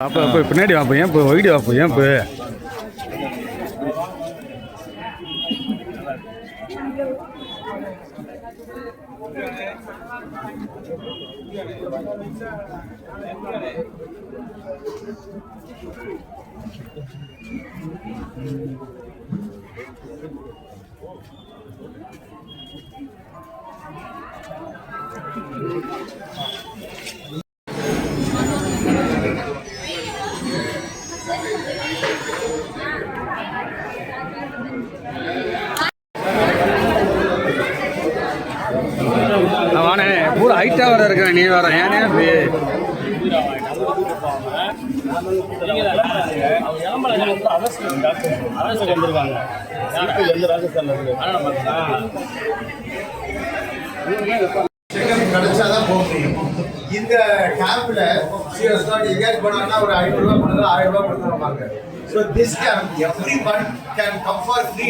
அப்போ அப்போ பின்னாடி வாப்போ ஏன் இப்போ வீடியோ வாப்போ ஏன் இப்போ வானே பூரா ஹைட்டாக வர இருக்கிற நீ வர ஏனே கிடைச்சாதான் போக முடியும் இந்த கேம்ப்ல போனாங்கன்னா ஒரு கொடுத்தா ஆயிரம் ரூபாய் கொடுத்துருவாங்க. So this can everyone can come for free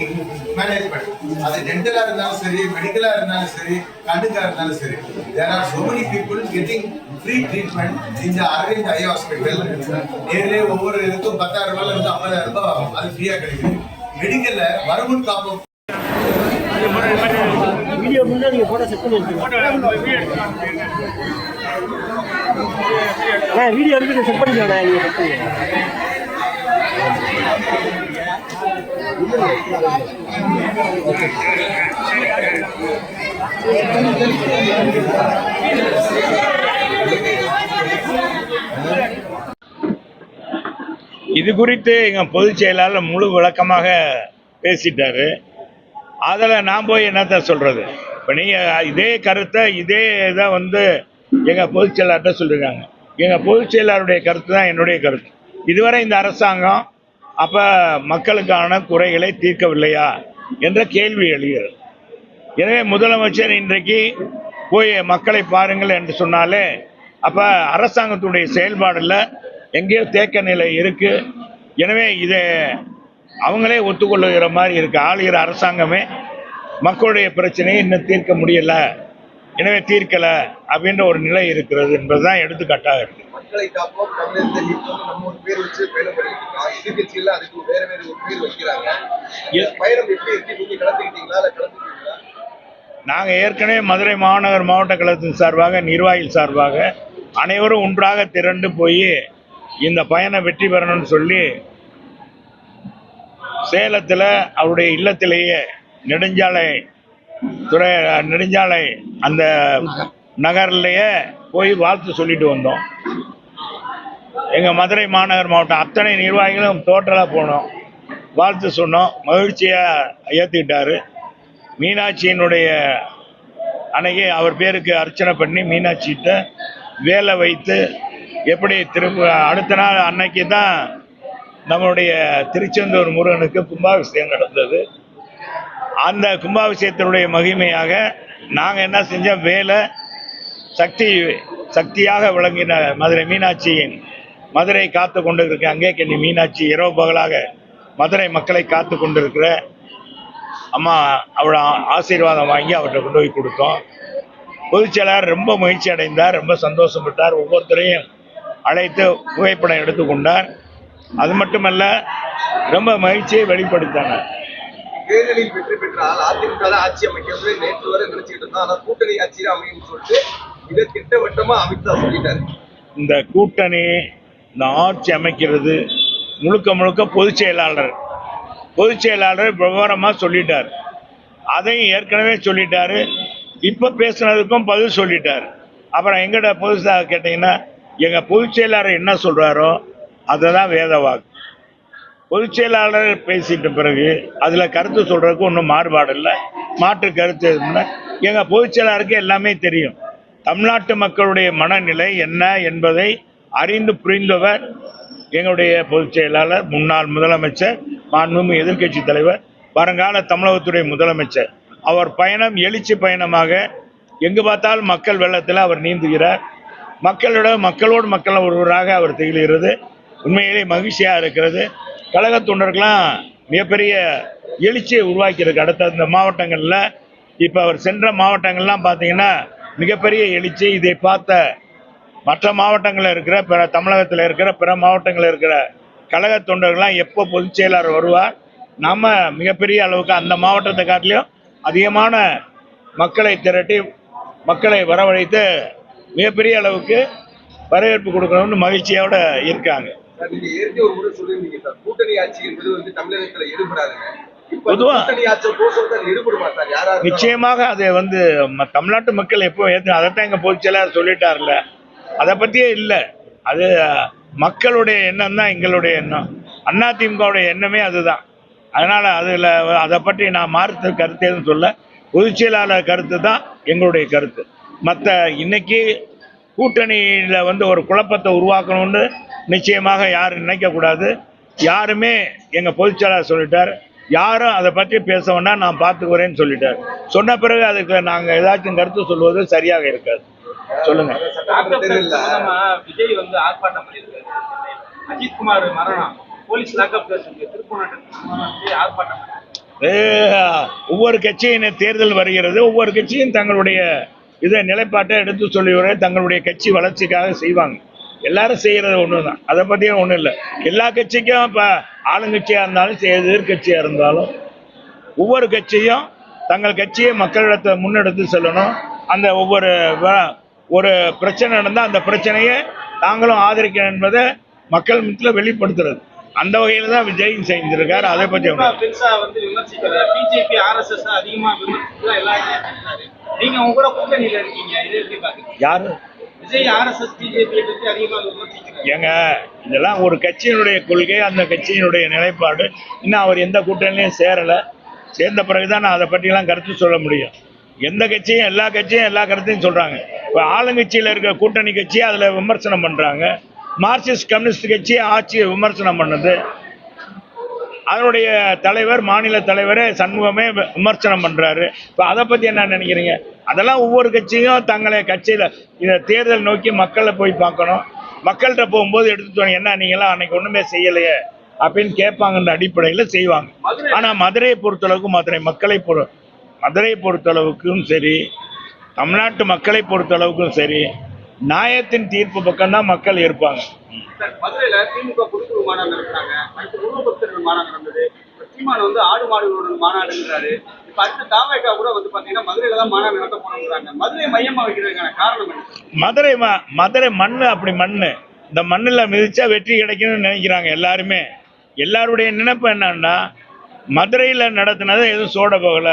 management அது டென்டலா இருந்தாலும் சரி மெடிக்கலா இருந்தாலும் சரி கண்ணுக்கா இருந்தாலும் சரி. There are so many people getting free treatment இந்த அரவிந்த் ஐ ஹாஸ்பிட்டல் நேரிலே ஒவ்வொரு இதுக்கும் பத்தாயிரம் ரூபாயில இருந்து ஐம்பதாயிரம் ரூபாய் ஆகும் அது ஃப்ரீயா கிடைக்குது. மெடிக்கல்ல வருமுன் காப்போம். வீடியோ முன்னாடி நீங்க போட்டோ செக் பண்ணி வீடியோ செக் பண்ணிக்கலாம் நீங்க செக் இது குறித்து எங்கள் பொதுச் செயலாளர் முழு விளக்கமாக பேசிட்டாரு. அதில் நான் போய் என்னத்த சொல்கிறது இப்போ நீங்கள் இதே கருத்தை இதே இதை வந்து எங்கள் பொதுச் செயலாளர்கிட்ட சொல்லியிருக்காங்க எங்கள் பொதுச் செயலாளருடைய கருத்து தான் என்னுடைய கருத்து. இதுவரை இந்த அரசாங்கம் அப்போ மக்களுக்கான குறைகளை தீர்க்கவில்லையா என்ற கேள்வி எழுகிறது. எனவே முதலமைச்சர் இன்றைக்கு போய் மக்களை பாருங்கள் என்று சொன்னாலே அப்போ அரசாங்கத்துடைய செயல்பாடில் எங்கேயோ தேக்க நிலை இருக்கு. எனவே இதை அவங்களே ஒத்துக்கொள்ளுகிற மாதிரி இருக்கு. ஆளுகிற அரசாங்கமே மக்களுடைய பிரச்சனையை இன்னும் தீர்க்க முடியலை. எனவே தீர்க்கல அப்படின்ற ஒரு நிலை இருக்கிறது என்பதுதான் எடுத்துக்காட்டாக இருக்கு. நாங்கள் ஏற்கனவே மதுரை மாநகர் மாவட்ட கழகத்தின் சார்பாக நிர்வாகிகள் சார்பாக அனைவரும் ஒன்றாக திரண்டு போய் இந்த பயணம் வெற்றி பெறணும்னு சொல்லி சேலத்தில் அவருடைய இல்லத்திலேயே நெடுஞ்சாலை துறை நெடுஞ்சாலை அந்த நகர்லேயே போய் வாழ்த்து சொல்லிட்டு வந்தோம். எங்கள் மதுரை மாநகர் மாவட்டம் அத்தனை நிர்வாகிகளும் டோட்டலாக போனோம். வாழ்த்து சொன்னோம். மகிழ்ச்சியாக ஏற்றுக்கிட்டாரு மீனாட்சியினுடைய அன்னைக்கு அவர் பேருக்கு அர்ச்சனை பண்ணி மீனாட்சிகிட்ட வேலை வைத்து எப்படி திரும்ப அடுத்த நாள் அன்னைக்கு தான் நம்மளுடைய திருச்செந்தூர் முருகனுக்கு கும்பாபிஷேகம் நடந்தது. அந்த கும்பாபிஷேகத்தினுடைய மகிமையாக நாங்கள் என்ன செஞ்சோம்? வேலை சக்தி சக்தியாக விளங்கின மதுரை மீனாட்சியின் மதுரை காத்து கொண்டு இருக்க அங்கே கண்ணி மீனாட்சி இரவு பகலாக மதுரை மக்களை காத்து கொண்டிருக்கிற அம்மா அவளை ஆசீர்வாதம் வாங்கி அவர்கிட்ட கொண்டு போய் கொடுத்தோம். பொதுச்செயலாளர் ரொம்ப மகிழ்ச்சி அடைந்தார் ரொம்ப சந்தோஷப்பட்டார் ஒவ்வொருத்தரையும் அழைத்து புகைப்படம் எடுத்துக்கொண்டார் அது மட்டுமல்ல ரொம்ப மகிழ்ச்சியை வெளிப்படுத்தினார். தேர்தலில் வெற்றி பெற்றால் அதிமுக ஆட்சி அமைக்கிறது நேற்று வரை நினைச்சிட்டு இருந்தோம். ஆனா கூட்டணி ஆட்சி தான் அமையும் சொல்லிட்டு இதை திட்டவட்டமா அமித்ஷா சொல்லிட்டாரு. இந்த கூட்டணி இந்த ஆட்சி அமைக்கிறது முழுக்க முழுக்க பொதுச் செயலாளர். பொதுச் செயலாளர் விவரமாக சொல்லிட்டார். அதையும் ஏற்கனவே சொல்லிட்டாரு. இப்போ பேசுனதுக்கும் பதில் சொல்லிட்டார். அப்புறம் எங்கட பொதுசாக கேட்டிங்கன்னா எங்கள் பொதுச் செயலாளர் என்ன சொல்கிறாரோ அதை தான் வேத வாக்கு. பொதுச் செயலாளர் பேசிட்ட பிறகு அதில் கருத்து சொல்கிறதுக்கு ஒன்றும் மாறுபாடு இல்லை. மாற்று கருத்து எதுவும்னா எங்கள் பொதுச் செயலாளருக்கு எல்லாமே தெரியும். தமிழ்நாட்டு மக்களுடைய மனநிலை என்ன என்பதை அறிந்து புரிந்தவர் எங்களுடைய பொதுச் செயலாளர் முன்னாள் முதலமைச்சர் மாண்புமிகு எதிர்க்கட்சி தலைவர் வருங்கால தமிழகத்துடைய முதலமைச்சர். அவர் பயணம் எழுச்சி பயணமாக எங்கு பார்த்தாலும் மக்கள் வெள்ளத்தில் அவர் நீந்துகிறார். மக்களோட மக்களோடு மக்கள் ஒருவராக அவர் திகழ்கிறது. உண்மையிலே மகிழ்ச்சியாக இருக்கிறது. கழக தொண்டர்கள்லாம் மிகப்பெரிய எழுச்சியை உருவாக்கியிருக்கு. அடுத்த இந்த மாவட்டங்களில் இப்போ அவர் சென்ற மாவட்டங்கள்லாம் பார்த்தீங்கன்னா மிகப்பெரிய எழுச்சி. இதை பார்த்த மற்ற மாவட்டங்களில் இருக்கிற பிற தமிழகத்தில் இருக்கிற பிற மாவட்டங்களில் இருக்கிற கழக தொண்டர்கள்லாம் எப்போ பொதுச் செயலாளர் வருவார்? நம்ம மிகப்பெரிய அளவுக்கு அந்த மாவட்டத்தை காட்டிலையும் அதிகமான மக்களை திரட்டி மக்களை வரவழைத்து மிகப்பெரிய அளவுக்கு வரவேற்பு கொடுக்கணும்னு மகிழ்ச்சியோட இருக்காங்க. நீங்க ஏற்கனவே ஒரு முறை சொல்லியிருந்தீங்க சார் கூட்டணி ஆட்சி என்பது வந்து தமிழகத்துல எடுபடாதுங்க. இப்ப பொதுவா- கூட்டணி ஆட்சி கோசம் தான் எடுபடுமா சார்? யாரா இருந்தாலும்? நிச்சயமாக அது வந்து தமிழ்நாட்டு மக்கள் எப்போ ஏற்று அதைத்தான் எங்கள் பொதுச் செயலாளர் சொல்லிட்டார்ல அதை பற்றியே இல்லை. அது மக்களுடைய எண்ணம் தான் எங்களுடைய எண்ணம். அதிமுகவுடைய எண்ணமே அதுதான். அதனால அதில் அதை பற்றி நான் மாறுத்த கருத்து எதுவும் சொல்ல பொதுச் செயலாளர் கருத்து தான் எங்களுடைய கருத்து. மற்ற இன்னைக்கு கூட்டணியில் வந்து ஒரு குழப்பத்தை உருவாக்கணும்னு நிச்சயமாக யாரும் நினைக்கக்கூடாது யாருமே எங்கள் பொதுச் செயலாளர் சொல்லிட்டார். யாரும் அதை பற்றி பேச வேண்டாம் நான் பார்த்துக்கிறேன்னு சொல்லிட்டார். சொன்ன பிறகு அதுக்கு நாங்கள் ஏதாச்சும் கருத்து சொல்வது சரியாக இருக்காது. சொல்லுங்க. விஜய் வந்து ஆர்ப்பாட்டம் பண்ணியிருக்காரு. அஜித்குமார் மரணம். போலீஸ் லாக்அப் திருப்பூர் ஆர்ப்பாட்டம் ஒவ்வொரு கட்சியின் தேர்தல் வருகிறது. ஒவ்வொரு கட்சியும் தங்களுடைய இதை நிலைப்பாட்டை எடுத்து சொல்லிவிட தங்களுடைய கட்சி வளர்ச்சிக்காக செய்வாங்க. எல்லாரும் செய்யறது ஒன்று தான் அதை பற்றியும் ஒன்றும் இல்லை. எல்லா கட்சிக்கும் இப்போ ஆளுங்கட்சியாக இருந்தாலும் சரி, எதிர்க்கட்சியாக இருந்தாலும் ஒவ்வொரு கட்சியும் தங்கள் கட்சியை மக்களிடத்தை முன்னெடுத்து செல்லணும். அந்த ஒவ்வொரு ஒரு பிரச்சனை நடந்தால் அந்த பிரச்சனையை தாங்களும் ஆதரிக்கணும் என்பதை மக்கள் மத்தியில் வெளிப்படுத்துறது. அந்த வகையில் தான் விஜய் செஞ்சிருக்காரு. அதை பற்றி பெருசா வந்து விமர்சிக்கல. பிஜேபி ஆர்எஸ்எஸ் அதிகமா விமர்சிச்சு எல்லா இடத்துலயும் பேசுறாரு. நீங்க உங்க கூட கூட்டணியில இருக்கீங்க இதை எப்படி பாக்குறீங்க? யாரு? விஜய் ஆர்எஸ்எஸ் பிஜேபி பத்தி அதிகமா விமர்சிக்கிறாரு ஏங்க இதெல்லாம் ஒரு கட்சியினுடைய கொள்கை அந்த கட்சியினுடைய நிலைப்பாடு. இன்னும் அவர் எந்த கூட்டணிலையும் சேரலை. சேர்ந்த பிறகுதான் நான் அதை பற்றிலாம் கருத்து சொல்ல முடியும். எந்த கட்சியும் எல்லா கட்சியும் எல்லா கருத்தையும் சொல்றாங்க. இப்போ ஆளுங்கட்சியில் இருக்கிற கூட்டணி கட்சி அதில் விமர்சனம் பண்றாங்க. மார்க்சிஸ்ட் கம்யூனிஸ்ட் கட்சி ஆட்சியை விமர்சனம் பண்ணுது. அதனுடைய தலைவர் மாநில தலைவரே சண்முகமே விமர்சனம் பண்றாரு. இப்போ அதை பத்தி என்ன நினைக்கிறீங்க? அதெல்லாம் ஒவ்வொரு கட்சியும் தங்களை கட்சியில இதை தேர்தல் நோக்கி மக்களை போய் பார்க்கணும். மக்கள்கிட்ட போகும்போது வாங்க, என்ன நீங்களாம் அன்னைக்கு ஒண்ணுமே செய்யலையே அப்படின்னு கேட்பாங்கன்ற அடிப்படையில் செய்வாங்க. ஆனா மதுரையை பொறுத்தளவுக்கு மதுரை மக்களை பொறு மதுரையை பொறுத்தளவுக்கும் சரி தமிழ்நாட்டு மக்களை பொறுத்தளவுக்கும் சரி நியாயத்தின் தீர்ப்பு பக்கம்தான் மக்கள் இருப்பாங்க சார், மதுரையில திமுக குடிக்குழு மாநாடு நடத்துறாங்க. அடுத்து உருவபக்தர்கள் மாநாடு நடந்தது. இப்ப சீமான் வந்து ஆடு மாடுகளோட மாநாடுங்கிறாரு இப்ப அடுத்து தாவேக்கா கூட வந்து பாத்தீங்கன்னா மதுரையில தான் மாநாடு நடத்த போறாங்க மதுரை மையமா வைக்கிறதுக்கான காரணம் என்ன? மதுரை ம- மதுரை மண்ணு அப்படி மண்ணு. இந்த மண்ணில் மிதிச்சா வெற்றி கிடைக்கும்னு நினைக்கிறாங்க எல்லாருமே. எல்லாருடைய நினைப்பு என்னன்னா மதுரையில் நடத்தினது எதுவும் சோட போகல.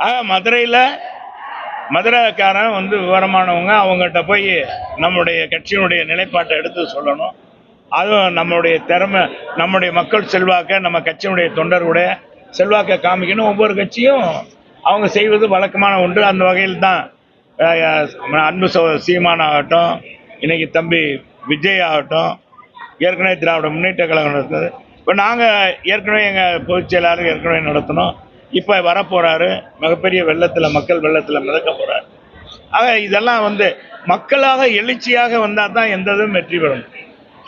ஆக மதுரையில் மதுரைக்காரன் வந்து விவரமானவங்க அவங்ககிட்ட போய் நம்முடைய கட்சியினுடைய நிலைப்பாட்டை எடுத்து சொல்லணும். அதுவும் நம்மளுடைய திறமை நம்முடைய மக்கள் செல்வாக்கை நம்ம கட்சியினுடைய தொண்டர்களுடைய செல்வாக்கை காமிக்கணும். ஒவ்வொரு கட்சியும் அவங்க செய்வது வழக்கமான ஒன்று. அந்த வகையில் தான் அன்பு சோ சீமான் ஆகட்டும் இன்னைக்கு தம்பி விஜய் ஆகட்டும் ஏற்கனவே திராவிட முன்னேற்ற கழகம் நடத்துது. இப்போ நாங்கள் ஏற்கனவே எங்கள் பொதுச் செயலாளர் ஏற்கனவே நடத்தினோம். இப்போ வரப்போகிறாரு மிகப்பெரிய வெள்ளத்தில் மக்கள் வெள்ளத்தில் மிதக்க போகிறார் ஆக இதெல்லாம் வந்து மக்களாக எழுச்சியாக வந்தால் தான் எந்த இதுவும் வெற்றி பெறும்.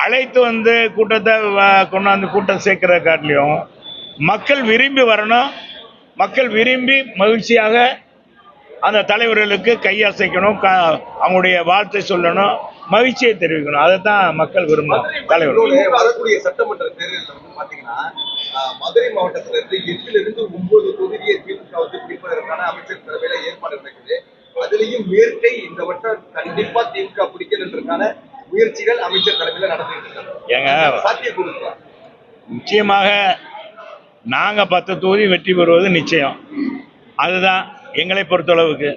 அழைத்து வந்து கூட்டத்தை கொண்டாந்து கூட்டம் சேர்க்கிற காட்டிலையும் மக்கள் விரும்பி வரணும். மக்கள் விரும்பி மகிழ்ச்சியாக அந்த தலைவர்களுக்கு கையசைக்கணும். க அவங்களுடைய வாழ்த்தை சொல்லணும். மகிழ்ச்சியை தெரிவிக்கணும். அதை தான் மக்கள் விரும்பும் தலைவர். வரக்கூடிய சட்டமன்ற தேர்தலில் வந்து பாத்தீங்கன்னா மதுரை மாவட்டத்துல இருந்து எட்டுல இருந்து ஒன்பது தொகுதியை திமுக வந்து பிடிப்பதற்கான அமைச்சர் தலைமையில ஏற்பாடு நடக்குது. அதுலயும் மேற்கை இந்த வட்டம் கண்டிப்பா திமுக பிடிக்கணுன்றதுக்கான முயற்சிகள் அமைச்சர் தலைமையில நடந்துட்டு இருக்காங்க. ஏங்க சாத்திய நிச்சயமாக நாங்கள் பத்து தொகுதி வெற்றி பெறுவது நிச்சயம். அதுதான் எங்களை பொறுத்தளவுக்கு.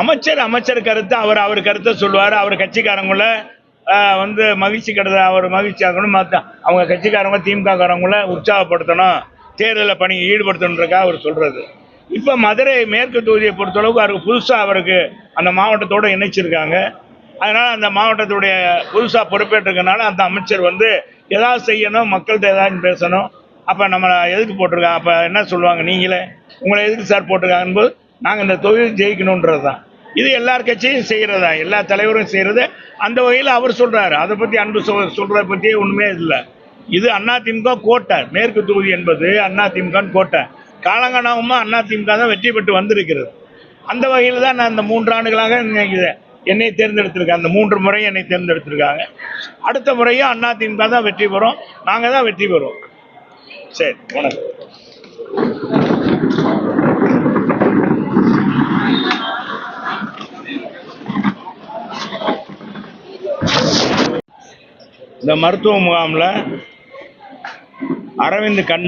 அமைச்சர் அமைச்சர் கருத்து அவர் அவர் கருத்தை சொல்லுவார். அவர் கட்சிக்காரங்கள வந்து மகிழ்ச்சி கருத அவர் மகிழ்ச்சி ஆகணும் அவங்க கட்சிக்காரங்க திமுககாரங்கள உற்சாகப்படுத்தணும். தேர்தலில் பணி ஈடுபடுத்தணுன்றக்காக அவர் சொல்கிறது இப்போ மதுரை மேற்கு தொகுதியை பொறுத்தளவுக்கு அவருக்கு புதுசாக அவருக்கு அந்த மாவட்டத்தோட இணைச்சிருக்காங்க. அதனால் அந்த மாவட்டத்துடைய புதுசாக பொறுப்பேற்றிருக்கனால அந்த அமைச்சர் வந்து எதாவது செய்யணும் மக்கள்கிட்ட ஏதாவது பேசணும். அப்போ நம்மளை எதுக்கு போட்டிருக்காங்க? அப்போ என்ன சொல்லுவாங்க நீங்களே? உங்களை எதுக்கு சார் போட்டிருக்காங்கன்னு போது நாங்கள் இந்த தொகுதி ஜெயிக்கணுன்றது தான் இது எல்லார் கட்சியும் செய்கிறதா எல்லா தலைவரும் செய்கிறது அந்த வகையில் அவர் சொல்கிறாரு அதை பற்றி அன்பு சொ சொல்கிறத பற்றியே ஒன்றுமே இல்லை. இது அதிமுக கோட்டை. மேற்கு தொகுதி என்பது அதிமுகன்னு கோட்டை. காலங்காலமாக அதிமுக தான் வெற்றி பெற்று வந்திருக்கிறது. அந்த வகையில் தான் நான் இந்த மூன்று ஆண்டுகளாக என்னை தேர்ந்தெடுத்திருக்காங்க. அந்த மூன்று முறை என்னை தேர்ந்தெடுத்திருக்காங்க. அடுத்த முறையும் அதிமுக தான் வெற்றி பெறும். நாங்கள் தான் வெற்றி பெறுவோம். சரி வணக்கம். இந்த மருத்துவ முகாமில் அரவிந்த் கண்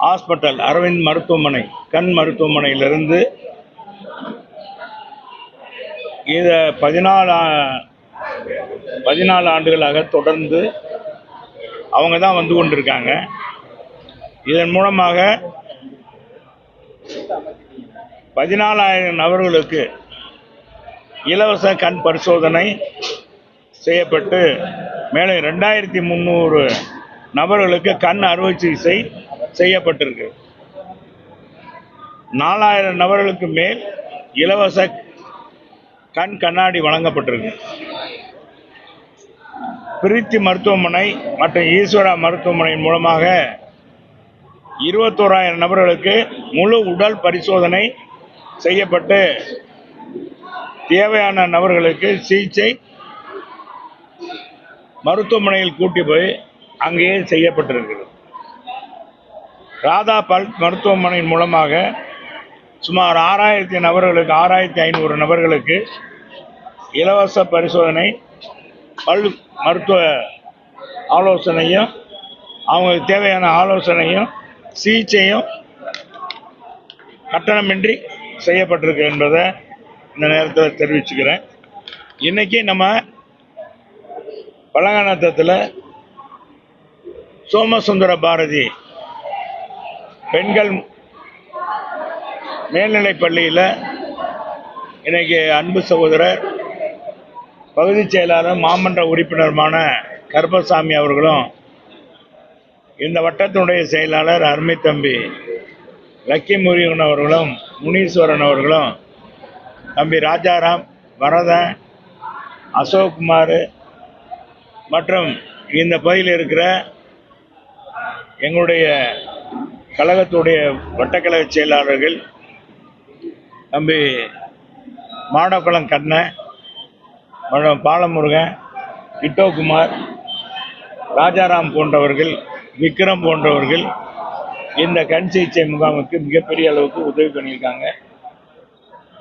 ஹாஸ்பிட்டல் அரவிந்த் மருத்துவமனை கண் மருத்துவமனையிலிருந்து இதை பதினாலு பதினாலு ஆண்டுகளாக தொடர்ந்து அவங்க தான் வந்து கொண்டிருக்காங்க. இதன் மூலமாக பதினாலாயிரம் நபர்களுக்கு இலவச கண் பரிசோதனை செய்யப்பட்டு மேலும் ரெண்டாயிரத்தி முந்நூறு நபர்களுக்கு கண் அறுவை சிகிச்சை செய்யப்பட்டிருக்கு. நாலாயிரம் நபர்களுக்கு மேல் இலவச கண் கண்ணாடி வழங்கப்பட்டிருக்கு. பிரித்தி மருத்துவமனை மற்றும் ஈஸ்வரா மருத்துவமனையின் மூலமாக இருபத்தோராயிரம் நபர்களுக்கு முழு உடல் பரிசோதனை செய்யப்பட்டு தேவையான நபர்களுக்கு சிகிச்சை மருத்துவமனையில் கூட்டி போய் அங்கேயே செய்யப்பட்டிருக்கிறது. ராதா பல் மருத்துவமனையின் மூலமாக சுமார் ஆறாயிரத்தி நபர்களுக்கு ஆறாயிரத்தி ஐநூறு நபர்களுக்கு இலவச பரிசோதனை பல் மருத்துவ ஆலோசனையும் அவங்களுக்கு தேவையான ஆலோசனையும் சிகிச்சையும் கட்டணமின்றி செய்யப்பட்டிருக்கு என்பதை இந்த நேரத்தில் தெரிவிச்சுக்கிறேன். இன்றைக்கி நம்ம பழங்கானத்தத்தில் சோமசுந்தர பாரதி பெண்கள் மேல்நிலைப் பள்ளியில் இன்னைக்கு அன்பு சகோதரர் பகுதிச் செயலாளர் மாமன்ற உறுப்பினருமான கருப்பசாமி அவர்களும் இந்த வட்டத்தினுடைய செயலாளர் அருமை தம்பி லக்கி முருகன் அவர்களும் முனீஸ்வரன் அவர்களும் தம்பி ராஜாராம் வரதன் அசோக்குமார் மற்றும் இந்த பகுதியில் இருக்கிற எங்களுடைய கழகத்துடைய வட்டக்கழக செயலாளர்கள் தம்பி மாடக்குளம் கண்ணன் மற்றும் பாலமுருகன் இட்டோகுமார் ராஜாராம் போன்றவர்கள் விக்ரம் போன்றவர்கள் இந்த கண் சிகிச்சை முகாமுக்கு மிகப்பெரிய அளவுக்கு உதவி பண்ணியிருக்காங்க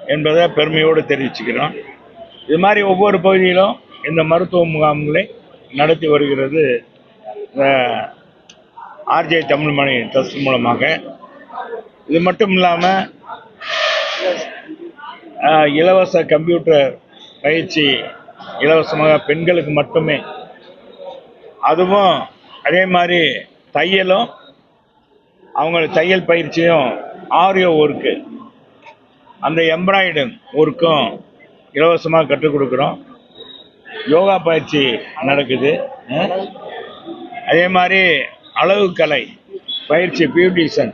என்பதை பெருமையோடு தெரிவிச்சுக்கிறோம். இது மாதிரி ஒவ்வொரு பகுதியிலும் இந்த மருத்துவ முகாம்களை நடத்தி வருகிறது ஆர்ஜே தமிழ்மணி ட்ரஸ்ட் மூலமாக. இது மட்டும் இல்லாமல் இலவச கம்ப்யூட்டர் பயிற்சி இலவசமாக பெண்களுக்கு மட்டுமே. அதுவும் அதே மாதிரி தையலும் அவங்களுக்கு தையல் பயிற்சியும் ஆரியோ ஒர்க்கு அந்த எம்ப்ராய்டு ஒர்க்கும் இலவசமாக கற்றுக் கொடுக்குறோம். யோகா பயிற்சி நடக்குது அதே மாதிரி அளவு கலை பயிற்சி பியூட்டிஷன்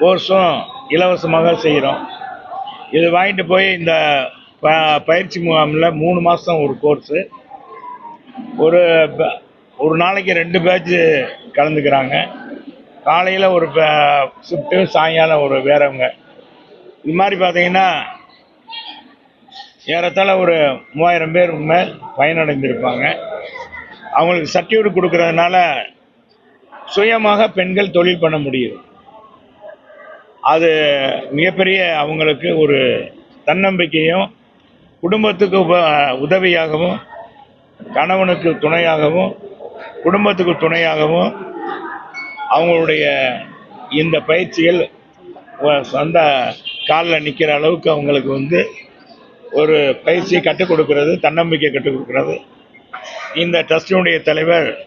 கோர்ஸும் இலவசமாக செய்கிறோம். இது வாங்கிட்டு போய் இந்த ப பயிற்சி முகாமில் மூணு மாதம் ஒரு கோர்ஸு. ஒரு ஒரு நாளைக்கு ரெண்டு பேட்ச்சு கலந்துக்கிறாங்க. காலையில் ஒரு ஷிஃப்ட்டு சாயங்காலம் ஒரு வேறவங்க. இது மாதிரி பார்த்தீங்கன்னா ஏறத்தாழ ஒரு மூவாயிரம் பேர் மேல் பயனடைந்திருப்பாங்க. அவங்களுக்கு சர்டிஃபிகேட் கொடுக்கறதுனால சுயமாக பெண்கள் தொழில் பண்ண முடியும் அது மிகப்பெரிய அவங்களுக்கு ஒரு தன்னம்பிக்கையும் குடும்பத்துக்கு உப உதவியாகவும் கணவனுக்கு துணையாகவும் குடும்பத்துக்கு துணையாகவும் அவங்களுடைய இந்த பயிற்சிகள் சொந்த காலில் நிற்கிற அளவுக்கு அவங்களுக்கு வந்து ஒரு பயிற்சியை கற்றுக் கொடுக்கிறது தன்னம்பிக்கை கற்றுக் கொடுக்கிறது. இந்த ட்ரஸ்டினுடைய தலைவர்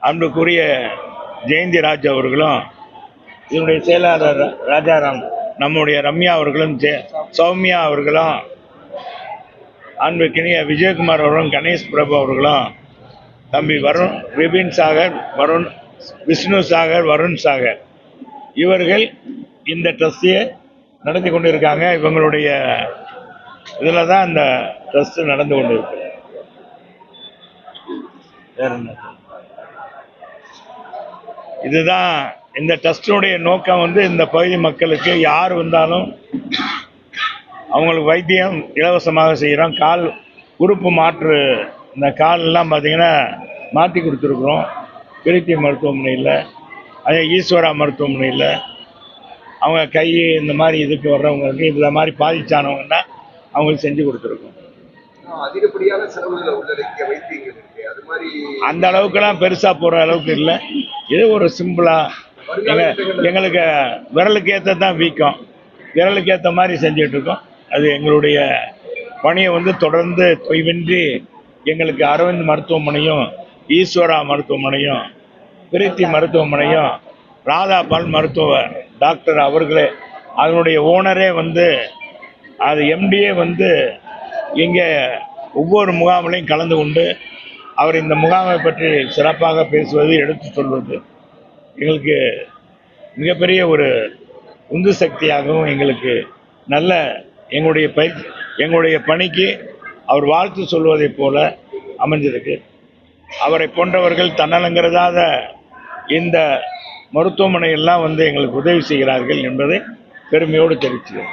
அன்புக்குரிய ஜெயந்தி ராஜ் அவர்களும் இதனுடைய செயலாளர் ராஜாராம் நம்முடைய ரம்யா அவர்களும் ஜெ- சௌமியா அவர்களும் அன்புக்கினிய விஜயகுமார் அவர்களும் கணேஷ் பிரபு அவர்களும் தம்பி வருண் விபின் சாகர் வருண் விஷ்ணு சாகர் வருண் சாகர். இவர்கள் இந்த ட்ரஸ்டியை நடத்தி கொண்டிருக்காங்க. இவங்களுடைய இதில் தான் இந்த ட்ரஸ்ட் நடந்து கொண்டு இருக்கு வேற என்ன? இதுதான் இந்த ட்ரஸ்டினுடைய நோக்கம் வந்து இந்த பகுதி மக்களுக்கு யார் வந்தாலும் அவங்களுக்கு வைத்தியம் இலவசமாக செய்கிறோம் கால் உறுப்பு மாற்று இந்த கால்லாம் பார்த்தீங்கன்னா மாற்றி கொடுத்துருக்குறோம். கிருத்தி மருத்துவமனையில் அதே ஈஸ்வரா மருத்துவமனையில் அவங்க கை இந்த மாதிரி இதுக்கு வர்றவங்களுக்கு இந்த மாதிரி பாதிச்சானவங்கன்னா அவங்களுக்கு செஞ்சு கொடுத்துருக்கோம். அதிகப்படியான செலவுகளை உள்ளடக்கிய வைத்தியங்கள் இருக்கு. அது மாதிரி அந்த அளவுக்குலாம் பெருசாக போகிற அளவுக்கு இல்லை. இது ஒரு சிம்பிளாக எங்க எங்களுக்கு விரலுக்கு ஏற்ற தான் வீக்கம். விரலுக்கு ஏற்ற மாதிரி செஞ்சுட்டு இருக்கோம். அது எங்களுடைய பணியை வந்து தொடர்ந்து தொய்வின்றி எங்களுக்கு அரவிந்த் மருத்துவமனையும் ஈஸ்வரா மருத்துவமனையும் பிரீத்தி மருத்துவமனையும் ராதா பல் மருத்துவ டாக்டர் அவர்களே அதனுடைய ஓனரே வந்து அது எம்டிஏ வந்து இங்கே ஒவ்வொரு முகாமிலையும் கலந்து கொண்டு அவர் இந்த முகாமை பற்றி சிறப்பாக பேசுவது எடுத்து சொல்வது எங்களுக்கு மிகப்பெரிய ஒரு உந்து சக்தியாகவும் எங்களுக்கு நல்ல எங்களுடைய பயிற்சி எங்களுடைய பணிக்கு அவர் வாழ்த்து சொல்வதைப் போல அமைஞ்சிருக்கு அவரை போன்றவர்கள் தன்னலங்கிறதாத இந்த மருத்துவமனையெல்லாம் வந்து எங்களுக்கு உதவி செய்கிறார்கள் என்பதை பெருமையோடு தெரிவிச்சுக்கிறேன்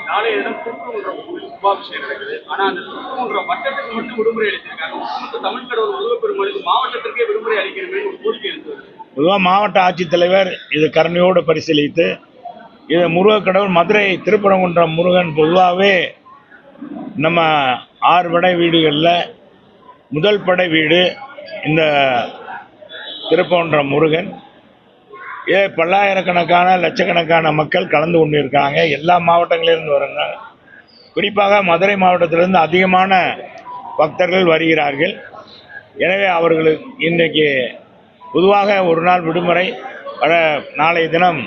பொதுவாக மாவட்ட ஆட்சித்தலைவர் இது கருணையோடு பரிசீலித்து இது முருகக் கடவுள் மதுரை திருப்பரங்குன்றம் முருகன் பொதுவாகவே நம்ம ஆறு படை வீடுகளில் முதல் படை வீடு இந்த திருப்பரங்குன்றம் முருகன். ஏ பல்லாயிரக்கணக்கான லட்சக்கணக்கான மக்கள் கலந்து கொண்டு இருக்காங்க எல்லா மாவட்டங்களிலிருந்து வராங்க குறிப்பாக மதுரை மாவட்டத்திலிருந்து அதிகமான பக்தர்கள் வருகிறார்கள். எனவே அவர்களுக்கு இன்றைக்கு பொதுவாக ஒரு நாள் விடுமுறை. வர நாளைய தினம்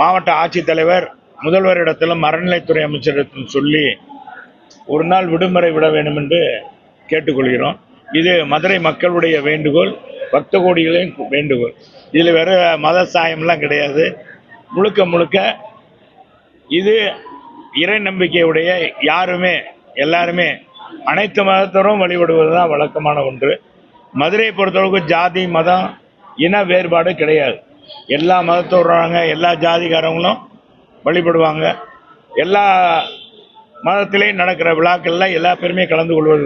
மாவட்ட ஆட்சித்தலைவர் முதல்வரிடத்திலும் அறநிலைத்துறை அமைச்சரிடத்திலும் சொல்லி ஒரு நாள் விடுமுறை விட வேண்டும் என்று கேட்டுக்கொள்கிறோம். இது மதுரை மக்களுடைய வேண்டுகோள். பக்த கோடிகளையும் வேண்டுகோள். இதில் வேற மத சாயம்லாம் கிடையாது. முழுக்க முழுக்க இது இறை நம்பிக்கையுடைய யாருமே எல்லாருமே அனைத்து மதத்தரும் வழிபடுவது தான் வழக்கமான ஒன்று. மதுரையை பொறுத்தளவுக்கு ஜாதி மதம் இன வேறுபாடு கிடையாது. எல்லா மதத்தோடுறாங்க எல்லா ஜாதிக்காரங்களும் வழிபடுவாங்க. எல்லா மதத்திலேயும் நடக்கிற விழாக்களில் எல்லா பேருமே கலந்து கொள்வது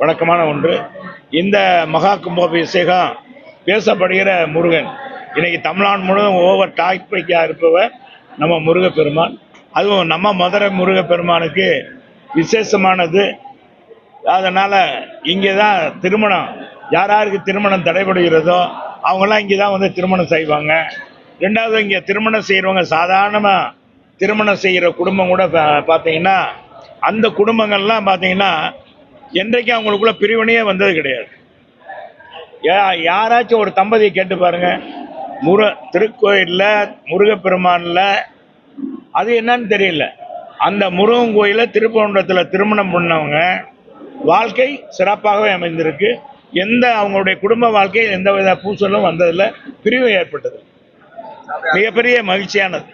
வழக்கமான ஒன்று. இந்த மகா கும்பாபிஷேகம் பேசப்படுகிற முருகன். இன்னைக்கு தமிழ்நாடு முழுவதும் ஓவர் டாப்பிக்காக இருப்பவர் நம்ம முருகப்பெருமான். அதுவும் நம்ம மதுரை முருகப்பெருமானுக்கு விசேஷமானது. அதனால் இங்கே தான் திருமணம். யார் யாருக்கு திருமணம் தடைபடுகிறதோ அவங்கெல்லாம் இங்கே தான் வந்து திருமணம் செய்வாங்க. ரெண்டாவது இங்கே திருமணம் செய்கிறவங்க சாதாரணமாக திருமணம் செய்கிற குடும்பம் கூட பார்த்தீங்கன்னா அந்த குடும்பங்கள்லாம் பார்த்தீங்கன்னா என்றைக்கும் அவங்களுக்குள்ள பிரிவினையே வந்தது கிடையாது. யாராச்சும் ஒரு தம்பதியை கேட்டு பாருங்க. முரு திருக்கோயிலில் முருகப்பெருமானில் அது என்னன்னு தெரியல. அந்த முருகன் கோயிலில் திருப்பரங்குன்றத்தில் திருமணம் பண்ணவங்க. வாழ்க்கை சிறப்பாகவே அமைந்திருக்கு. எந்த அவங்களுடைய குடும்ப வாழ்க்கையில் எந்த வித பூசலும் வந்ததில்லை. பிரிவு ஏற்பட்டது. மிகப்பெரிய மகிழ்ச்சியானது.